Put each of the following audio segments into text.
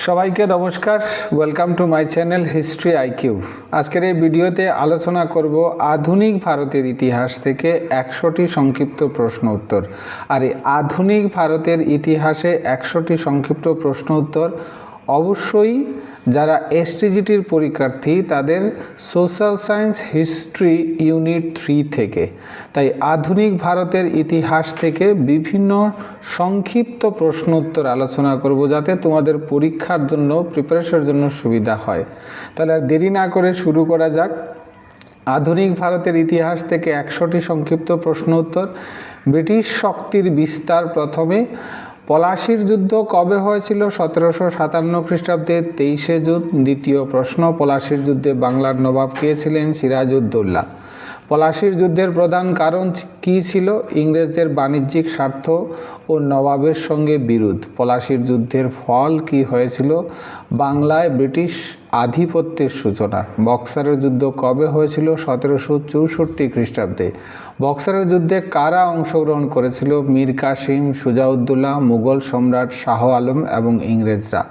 সবাইকে নমস্কার। Welcome to my channel history IQ আজকের এই ভিডিওতে আলোচনা করব আধুনিক ভারতের ইতিহাস থেকে একশোটি সংক্ষিপ্ত প্রশ্ন উত্তর। আর এই আধুনিক ভারতের ইতিহাসে একশোটি সংক্ষিপ্ত প্রশ্ন উত্তর অবশ্যই যারা এসটিজিটির পরীক্ষার্থী, তাদের social science history unit three থেকে। তাই আধুনিক ভারতের ইতিহাস থেকে বিভিন্ন সংক্ষিপ্ত প্রশ্ন উত্তর আলোচনা করব যাতে তোমাদের পরীক্ষার জন্য প্রিপারেশনের জন্য সুবিধা হয়। তাহলে আর দেরি না করে শুরু করা যাক। আধুনিক ভারতের ইতিহাস থেকে একশোটি সংক্ষিপ্ত প্রশ্ন উত্তর ব্রিটিশ শক্তির বিস্তার প্রথমে পলাশির যুদ্ধ কবে হয়েছিল? সতেরোশো সাতান্ন খ্রিস্টাব্দে তেইশে জুন। দ্বিতীয় প্রশ্ন, পলাশির যুদ্ধে বাংলার নবাব কে ছিলেন? সিরাজউদ্দৌলা। পলাশির যুদ্ধের প্রধান কারণ কী ছিল? ইংরেজদের বাণিজ্যিক স্বার্থ ও নবাবের সঙ্গে বিরোধ। পলাশির যুদ্ধের ফল কি হয়েছিল? বাংলায় ব্রিটিশ আধিপত্যের সূচনা। বক্সারের যুদ্ধ কবে হয়েছিল? সতেরোশো চৌষট্টি খ্রিস্টাব্দে। বক্সারের যুদ্ধে কারা অংশগ্রহণ করেছিল? মীর কাসিম, সুজাউদ্দৌলা, মুঘল সম্রাট শাহ আলম এবং ইংরেজরা।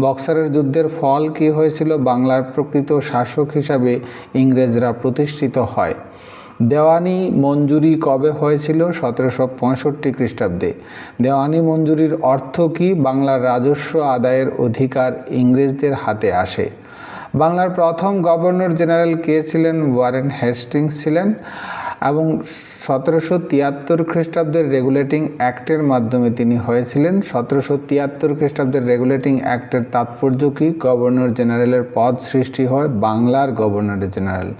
বক্সারের যুদ্ধের ফল কি হয়েছিল বাংলার প্রকৃত শাসক হিসাবে ইংরেজরা প্রতিষ্ঠিত হয়? দেওয়ানি মঞ্জুরি কবে হয়েছিল? সতেরোশো পঁয়ষট্টি খ্রিস্টাব্দে। দেওয়ানি মঞ্জুরির অর্থ কি? বাংলার রাজস্ব আদায়ের অধিকার ইংরেজদের হাতে আসে। বাংলার প্রথম গভর্নর জেনারেল কে ছিলেন? ওয়ারেন হেস্টিংস ছিলেন। এবং সতেরোশো তিয়াত্তর খ্রিস্টাব্দের রেগুলেটিং অ্যাক্টের মাধ্যমে তিনি হয়েছিলেন। সতেরোশো তিয়াত্তর খ্রিস্টাব্দের রেগুলেটিং অ্যাক্টের তাৎপর্য কি? গভর্নর জেনারেলের পদ সৃষ্টি হয় বাংলার governor general.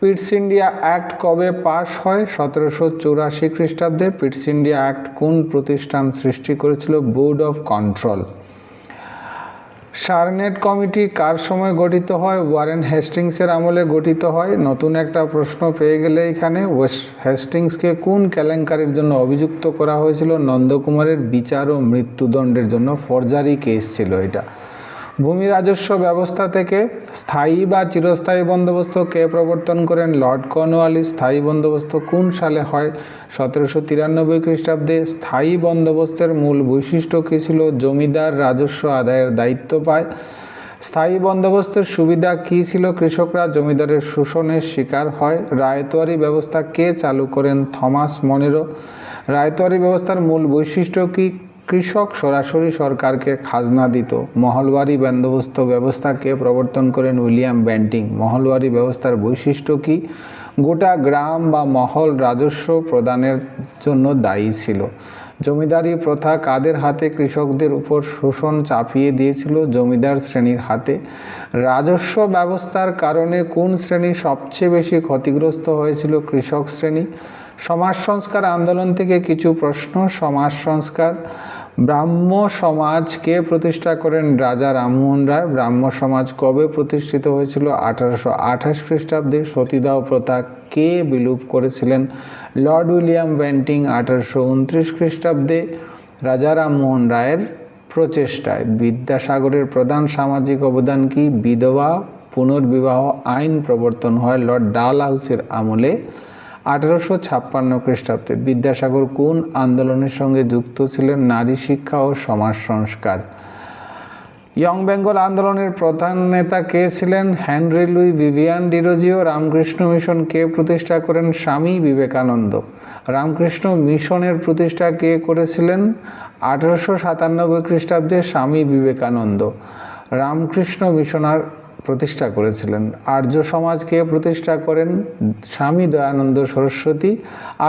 Pitt's India Act কবে পাশ হয়? সতেরোশো চৌরাশি খ্রিস্টাব্দে পিটস ইন্ডিয়া অ্যাক্ট কোন প্রতিষ্ঠান সৃষ্টি করেছিল? Board of control. সারনেট কমিটি কার সময় গঠিত হয়? ওয়ারেন হেস্টিংসের আমলে গঠিত হয়। নতুন একটা প্রশ্ন পেয়ে গেলে এখানে হেস্টিংসকে কোন কেলেঙ্কারির জন্য অভিযুক্ত করা হয়েছিল? নন্দকুমারের বিচার ও মৃত্যুদণ্ডের জন্য ফরজারি কেস ছিল এটা। ভূমি রাজস্ব ব্যবস্থা থেকে স্থায়ী বা চিরস্থায়ী বন্দোবস্ত কে প্রবর্তন করেন? লর্ড কর্নওয়ালিস স্থায়ী বন্দোবস্ত কোন সালে হয়? সতেরোশো তিরানব্বই খ্রিস্টাব্দে স্থায়ী বন্দোবস্তের মূল বৈশিষ্ট্য কী ছিল? জমিদার রাজস্ব আদায়ের দায়িত্ব পায়। স্থায়ী বন্দোবস্তের সুবিধা কী ছিল? কৃষকরা জমিদারের শোষণের শিকার হয়। রায়তোয়ারি ব্যবস্থা কে চালু করেন? Thomas Monero. রায়তোয়ারি ব্যবস্থার মূল বৈশিষ্ট্য কী? কৃষক সরাসরি সরকারকে খাজনা দিত। মহলওয়ারি বন্দোবস্ত ব্যবস্থাকে প্রবর্তন করেন উইলিয়াম ব্যান্টিং। মহলওয়ারি ব্যবস্থার বৈশিষ্ট্য কি? গোটা গ্রাম বা মহল রাজস্ব প্রদানের জন্য দায়ী ছিল। জমিদারি প্রথা কাদের হাতে? কৃষকদের উপর শোষণ চাপিয়ে দিয়েছিল জমিদার শ্রেণির হাতে। রাজস্ব ব্যবস্থার কারণে কোন শ্রেণি সবচেয়ে বেশি ক্ষতিগ্রস্ত হয়েছিল? কৃষক শ্রেণি। সমাজ সংস্কার আন্দোলন থেকে কিছু প্রশ্ন। সমাজ সংস্কার ব্রাহ্ম সমাজকে প্রতিষ্ঠা করেন রাজা রামমোহন রায়। ব্রাহ্ম সমাজ কবে প্রতিষ্ঠিত হয়েছিল? আঠারোশো আঠাশ খ্রিস্টাব্দে সতীদাহ প্রথা কে বিলুপ করেছিলেন? লর্ড উইলিয়াম ব্যান্টিং আঠারোশো উনত্রিশ খ্রিস্টাব্দে। রাজা রামমোহন রায়ের প্রচেষ্টায় বিদ্যাসাগরের প্রধান সামাজিক অবদান কি? বিধবা পুনর্বিবাহ আইন প্রবর্তন হয় লর্ড ডাল হাউসের আমলে। আঠারোশো ছাপ্পান্ন খ্রিস্টাব্দে বিদ্যাসাগর কোন আন্দোলনের সঙ্গে যুক্ত ছিলেন? নারী শিক্ষা ও সমাজ সংস্কার। ইয়ং বেঙ্গল আন্দোলনের প্রধান নেতা কে ছিলেন? Henry Louis Vivian Derozio Ramakrishna Mission কে প্রতিষ্ঠা করেন? স্বামী বিবেকানন্দ। রামকৃষ্ণ মিশনের প্রতিষ্ঠা কে করেছিলেন? আঠারোশো সাতানব্বই খ্রিস্টাব্দে স্বামী বিবেকানন্দ। রামকৃষ্ণ মিশনার প্রতিষ্ঠা করেছিলেন। আর্য সমাজকে প্রতিষ্ঠা করেন স্বামী দয়ানন্দ সরস্বতী।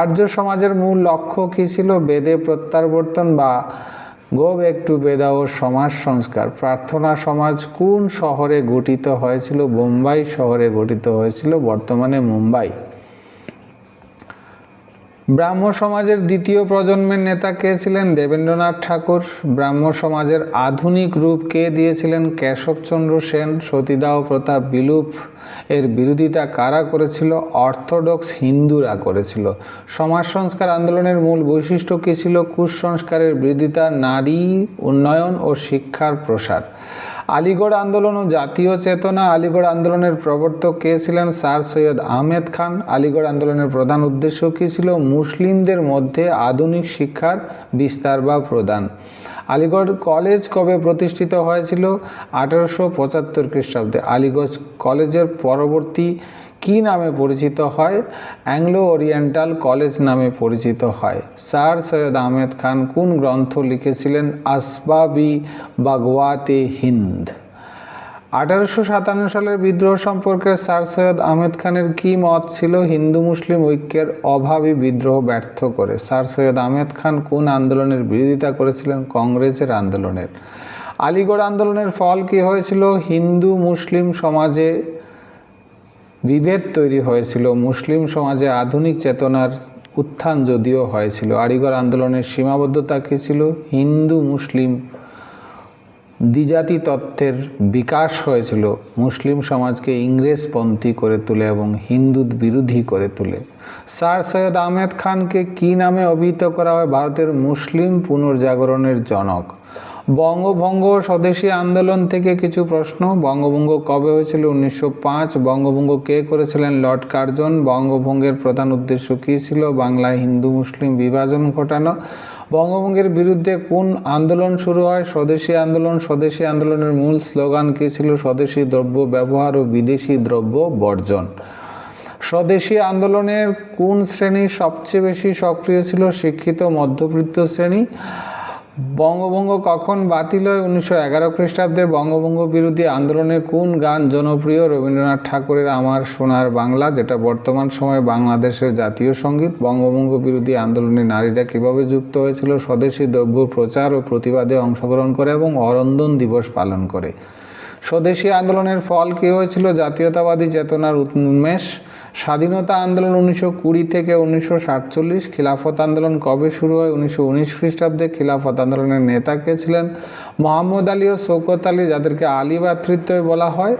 আর্য সমাজের মূল লক্ষ্য কী ছিল? বেদে প্রত্যাবর্তন বা গো ব্যাক টু বেদা ও সমাজ সংস্কার। প্রার্থনা সমাজ কোন শহরে গঠিত হয়েছিল? বোম্বাই শহরে গঠিত হয়েছিল, বর্তমানে মুম্বাই। ব্রাহ্ম সমাজের দ্বিতীয় প্রজন্মের নেতা কে ছিলেন দেবেন্দ্রনাথ ঠাকুর? ব্রাহ্ম সমাজের আধুনিক রূপ কে দিয়েছিলেন কেশবচন্দ্র সেন, সতীদাহ প্রথা বিলুপ? এর বিরোধিতা কারা করেছিল? অর্থোডক্স হিন্দুরা করেছিল। সমাজ সংস্কার আন্দোলনের মূল বৈশিষ্ট্য কী ছিল? কুসংস্কারের বিরোধিতা, নারী উন্নয়ন ও শিক্ষার প্রসার। আলিগড় আন্দোলন ও জাতীয় চেতনা আলিগড় আন্দোলনের প্রবর্তক কে ছিলেন? স্যার সৈয়দ আহমেদ খান। আলিগড় আন্দোলনের প্রধান উদ্দেশ্য কী ছিল? মুসলিমদের মধ্যে আধুনিক শিক্ষার বিস্তার বা প্রদান। আলিগড় কলেজ কবে প্রতিষ্ঠিত হয়েছিল? আঠারোশো পঁচাত্তর খ্রিস্টাব্দে। আলিগড় কলেজের পরবর্তী কি নামে পরিচিত হয়? অ্যাংলো ওরিয়েন্টাল কলেজ নামে পরিচিত হয়। স্যার সৈয়দ আহমেদ খান কোন গ্রন্থ লিখেছিলেন আসবাবি বাগওয়াতে হিন্দ? আঠারোশো সাতান্ন সালের বিদ্রোহ সম্পর্কে স্যার সৈয়দ আহমেদ খানের কি মত ছিল? হিন্দু মুসলিম ঐক্যের অভাবই বিদ্রোহ ব্যর্থ করে। স্যার সৈয়দ আহমেদ খান কোন আন্দোলনের বিরোধিতা করেছিলেন? কংগ্রেসের আন্দোলনের। আলিগড় আন্দোলনের ফল কি হয়েছিল? হিন্দু মুসলিম সমাজে বিভেদ তৈরি হয়েছিল। মুসলিম সমাজে আধুনিক চেতনার উত্থান যদিও হয়েছিল। আলিগড় আন্দোলনের সীমাবদ্ধতা কী ছিল? হিন্দু, মুসলিম দ্বিজাতি তত্ত্বের বিকাশ হয়েছিল। মুসলিম সমাজকে ইংরেজপন্থী করে তোলে এবং হিন্দু বিরোধী করে তোলে। স্যার সৈয়দ আহমেদ খানকে কি নামে অভিহিত করা হয়? ভারতের মুসলিম পুনর্জাগরণের জনক। বঙ্গভঙ্গ স্বদেশী আন্দোলন থেকে কিছু প্রশ্ন। বঙ্গভঙ্গ কবে হয়েছিল? উনিশশো পাঁচ। বঙ্গভঙ্গ কে করেছিলেন? Lord Curzon. বঙ্গভঙ্গের প্রধান উদ্দেশ্য কী ছিল? বাংলায় হিন্দু মুসলিম বিভাজন ঘটানো। বঙ্গভঙ্গের বিরুদ্ধে কোন আন্দোলন শুরু হয়? স্বদেশী আন্দোলন। স্বদেশী আন্দোলনের মূল স্লোগান কী ছিল? স্বদেশী দ্রব্য ব্যবহার ও বিদেশি দ্রব্য বর্জন। স্বদেশী আন্দোলনের কোন শ্রেণি সবচেয়ে বেশি সক্রিয় ছিল? শিক্ষিত, মধ্যবিত্ত শ্রেণি। বঙ্গভঙ্গ কখন বাতিল হয় উনিশশো এগারো খ্রিস্টাব্দে বঙ্গভঙ্গ বিরোধী আন্দোলনে কোন গান জনপ্রিয়? রবীন্দ্রনাথ ঠাকুরের আমার সোনার বাংলা, যেটা বর্তমান সময়ে বাংলাদেশের জাতীয় সংগীত। বঙ্গভঙ্গ বিরোধী আন্দোলনে নারীরা কীভাবে যুক্ত হয়েছিল? স্বদেশী দ্রব্য প্রচার ও প্রতিবাদে অংশগ্রহণ করে এবং অরন্দন দিবস পালন করে। স্বদেশী আন্দোলনের ফল কী হয়েছিল? জাতীয়তাবাদী চেতনার উন্মেষ। স্বাধীনতা আন্দোলন উনিশশো কুড়ি থেকে উনিশশো সাতচল্লিশ। খিলাফত আন্দোলন কবে শুরু হয়? উনিশশো উনিশ খ্রিস্টাব্দে খিলাফত আন্দোলনের নেতা কে ছিলেন? মোহাম্মদ আলী ও শৌকত আলী, যাদেরকে আলী ভাতৃত্ব বলা হয়।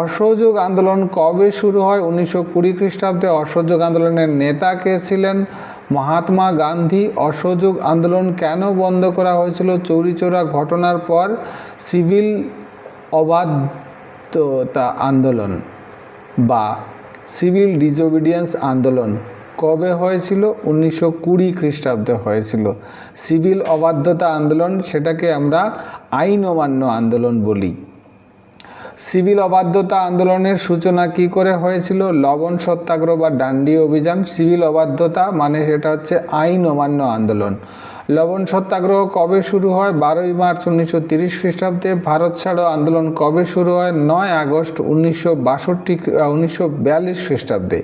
অসহযোগ আন্দোলন কবে শুরু হয়? উনিশশো কুড়ি খ্রিস্টাব্দে অসহযোগ আন্দোলনের নেতা কে ছিলেন? মহাত্মা গান্ধী, অসহযোগ আন্দোলন কেন বন্ধ করা হয়েছিল? চৌরিচৌরা ঘটনার পর সিভিল অবাধ্যতা আন্দোলন বা সিভিল ডিসোবিডিয়েন্স আন্দোলন কবে হয়েছিল? উনিশশো কুড়ি খ্রিস্টাব্দে হয়েছিল। সিভিল অবাধ্যতা আন্দোলন সেটাকে আমরা আইন অমান্য আন্দোলন বলি। সিভিল অবাধ্যতা আন্দোলনের সূচনা কি করে হয়েছিল? লবণ, সত্যাগ্রহ বা ডান্ডি অভিযান। সিভিল অবাধ্যতা মানে সেটা হচ্ছে আইন অমান্য আন্দোলন। লবণ সত্যাগ্রহ কবে শুরু হয়? বারোই মার্চ উনিশশো তিরিশ খ্রিস্টাব্দে ভারত ছাড়ো আন্দোলন কবে শুরু হয়? নয় আগস্ট উনিশশো বাষট্টি উনিশশো বিয়াল্লিশ খ্রিস্টাব্দে।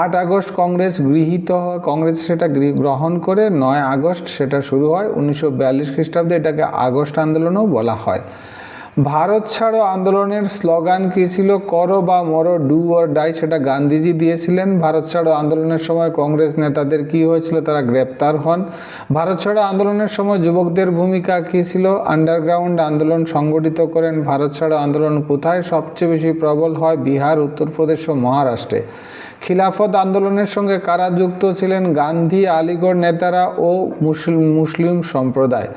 আট আগস্ট কংগ্রেস গৃহীত হয়। কংগ্রেস সেটা গ্রহণ করে নয় আগস্ট সেটা শুরু হয় উনিশশো বিয়াল্লিশ খ্রিস্টাব্দে। এটাকে আগস্ট আন্দোলনও বলা হয়। ভারত ছাড়ো আন্দোলনের স্লোগান কী ছিল, করো বা মরো, ডু অর ডাই সেটা গান্ধীজি দিয়েছিলেন। ভারত ছাড়ো আন্দোলনের সময় কংগ্রেস নেতাদের কি হয়েছিল, তারা গ্রেপ্তার হন। ভারত ছাড়ো আন্দোলনের সময় যুবকদের ভূমিকা কী ছিল আন্ডারগ্রাউন্ড আন্দোলন সংগঠিত করেন। ভারত ছাড়ো আন্দোলন কোথায় সবচেয়ে বেশি প্রবল হয়, বিহার, উত্তরপ্রদেশ ও মহারাষ্ট্রে। খিলাফত আন্দোলনের সঙ্গে কারা যুক্ত ছিলেন? গান্ধী, আলিগড় নেতারা ও মুসলিম সম্প্রদায়।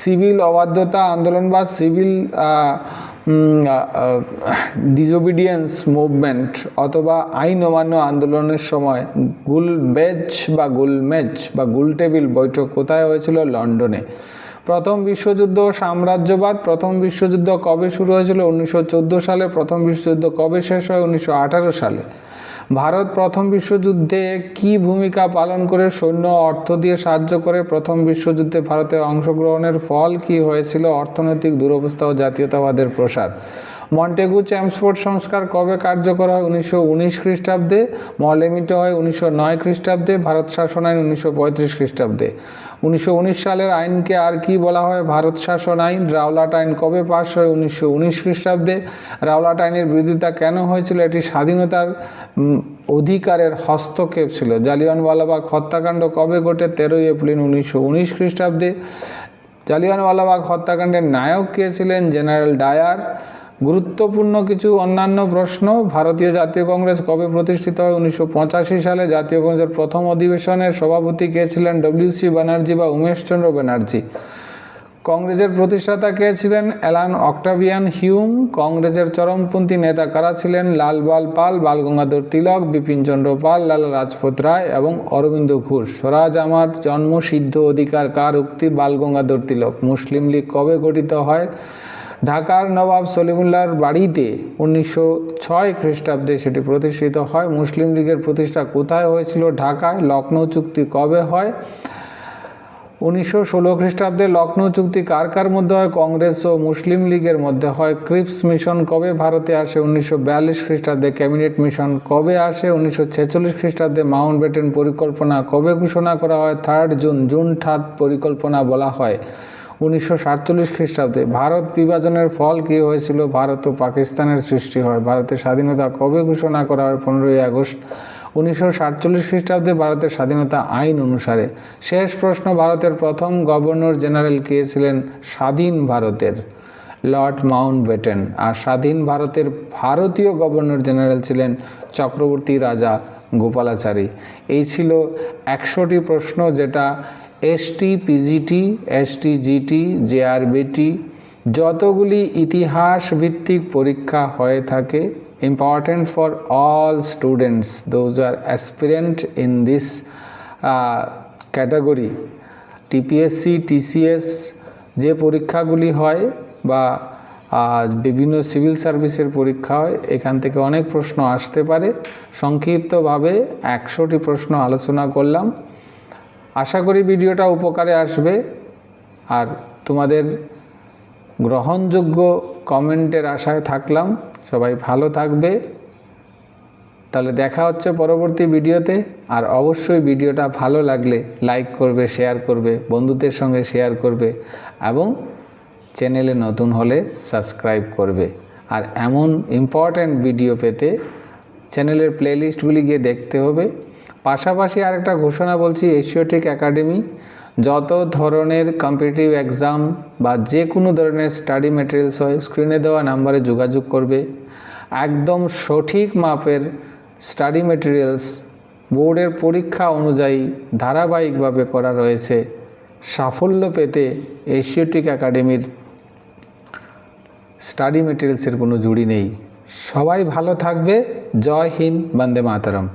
সিভিল অবাধ্যতা আন্দোলন বা সিভিল ডিসোবিডিয়েন্স মুভমেন্ট অথবা আইন অমান্য আন্দোলনের সময় গুলবেজ বা গুলমেজ বা গুলটেবিল বৈঠক কোথায় হয়েছিল? লন্ডনে। প্রথম বিশ্বযুদ্ধ সাম্রাজ্যবাদ, প্রথম বিশ্বযুদ্ধ কবে শুরু হয়েছিল? উনিশশো চোদ্দ সালে, প্রথম বিশ্বযুদ্ধ কবে শেষ হয়? উনিশশো আঠারো সালে। ভারত প্রথম বিশ্বযুদ্ধে কি ভূমিকা পালন করে সৈন্য অর্থ দিয়ে সাহায্য করে? প্রথম বিশ্বযুদ্ধে ভারতে অংশগ্রহণের ফল কি হয়েছিল? অর্থনৈতিক দুরবস্থা ও জাতীয়তাবাদের প্রসার। মন্টেগু চ্যামসফোর্ড সংস্কার কবে কার্যকর হয়? উনিশশো উনিশ খ্রিস্টাব্দে, মলেমিট হয় উনিশশো নয় খ্রিস্টাব্দে, ভারত শাসন আইন উনিশশো পঁয়ত্রিশ খ্রিস্টাব্দে। উনিশশো উনিশ সালের আইনকে আর কি বলা হয়? ভারত শাসন আইন, রাওলাট আইন কবে পাশ হয়? উনিশশো উনিশ খ্রিস্টাব্দে। রাওলাট আইনের বিরোধিতা কেন হয়েছিল? এটি স্বাধীনতার অধিকারের হস্তক্ষেপ ছিল। জালিয়ানওয়ালাবাগ হত্যাকাণ্ড কবে ঘটে? তেরোই এপ্রিল উনিশশো উনিশ খ্রিস্টাব্দে। জালিয়ানওয়ালাবাগ হত্যাকাণ্ডের নায়ক কে ছিলেন? General Dyer. গুরুত্বপূর্ণ কিছু অন্যান্য প্রশ্ন। ভারতীয় জাতীয় কংগ্রেস কবে প্রতিষ্ঠিত হয়? উনিশশো পঁচাশি সালে জাতীয় কংগ্রেসের প্রথম অধিবেশনের সভাপতি কে ছিলেন? ডব্লিউসি ব্যানার্জি বা উমেশচন্দ্র ব্যানার্জি। কংগ্রেসের প্রতিষ্ঠাতা কে ছিলেন? Allan Octavian Hume. কংগ্রেসের চরমপন্থী নেতা কারা ছিলেন? লালবাল পাল, বালগঙ্গাধর তিলক বিপিনচন্দ্র পাল, লালা রাজপত রায় এবং অরবিন্দ ঘোষ। স্বরাজ আমার জন্মসিদ্ধ অধিকার কার উক্তি? বালগঙ্গাধর তিলক। মুসলিম লীগ কবে গঠিত হয়? ঢাকার নবাব সলিমুল্লাহর বাড়িতে উনিশশো ছয় খ্রিস্টাব্দে সেটি প্রতিষ্ঠিত হয়। মুসলিম লীগের প্রতিষ্ঠা কোথায় হয়েছিল? ঢাকায়। লখনৌ চুক্তি কবে হয়? উনিশশো ষোলো খ্রিস্টাব্দে লখনৌ চুক্তি কার কার মধ্যে হয়? কংগ্রেস ও মুসলিম লীগের মধ্যে হয়। ক্রিপস মিশন কবে ভারতে আসে? উনিশশো বিয়াল্লিশ খ্রিস্টাব্দে ক্যাবিনেট মিশন কবে আসে? উনিশশো ছেচল্লিশ খ্রিস্টাব্দে মাউন্ট ব্যাটেন পরিকল্পনা কবে ঘোষণা করা হয়? থার্ড জুন জুন থার্ড পরিকল্পনা বলা হয়। উনিশশো সাতচল্লিশ খ্রিস্টাব্দে ভারত বিভাজনের ফল কী হয়েছিল? ভারত ও পাকিস্তানের সৃষ্টি হয়। ভারতের স্বাধীনতা কবে ঘোষণা করা হয়? পনেরোই আগস্ট উনিশশো সাতচল্লিশ খ্রিস্টাব্দে ভারতের স্বাধীনতা আইন অনুসারে শেষ প্রশ্ন ভারতের প্রথম গভর্নর জেনারেল কে ছিলেন? স্বাধীন ভারতের লর্ড মাউন্ট বেটেন আর স্বাধীন ভারতের ভারতীয় গভর্নর জেনারেল ছিলেন চক্রবর্তী রাজা গোপালাচারী। এই ছিল একশোটি প্রশ্ন যেটা ST PGT ST GT JRBT যতগুলি ইতিহাস ভিত্তিক পরীক্ষা হয়ে থাকে important for all students those are aspirant in this category TPSC TCS যে পরীক্ষাগুলি হয় বা বিভিন্ন সিভিল সার্ভিসের পরীক্ষা হয়, এখান থেকে অনেক প্রশ্ন আসতে পারে। সংক্ষিপ্তভাবে একশোটি প্রশ্ন আলোচনা করলাম। আশা করি ভিডিওটা উপকারে আসবে। আর তোমাদের গ্রহণযোগ্য কমেন্টের আশায় থাকলাম। সবাই ভালো থাকবে। তাহলে দেখা হচ্ছে পরবর্তী ভিডিওতে। আর অবশ্যই ভিডিওটা ভালো লাগলে লাইক করবে, শেয়ার করবে, বন্ধুদের সঙ্গে শেয়ার করবে এবং চ্যানেলে নতুন হলে সাবস্ক্রাইব করবে। আর এমন ইম্পর্ট্যান্ট ভিডিও পেতে চ্যানেলের প্লেলিস্টগুলি গিয়ে দেখতে হবে। পাশাপাশি আরেকটা ঘোষণা বলছি এশিওটিক একাডেমি যত ধরনের কম্পিটিটিভ এক্সাম বা যে কোনো ধরনের স্টাডি ম্যাটেরিয়ালস হয় স্ক্রিনে দেওয়া নাম্বারে যোগাযোগ করবে। একদম সঠিক মাপের স্টাডি ম্যাটেরিয়ালস বোর্ডের পরীক্ষা অনুযায়ী ধারাবাহিকভাবে করা রয়েছে। সাফল্য পেতে এশিওটিক একাডেমির স্টাডি মেটেরিয়ালসের কোনো জুড়ি নেই। সবাই ভালো থাকবে। জয় হিন্দ, বন্দে মাতরম।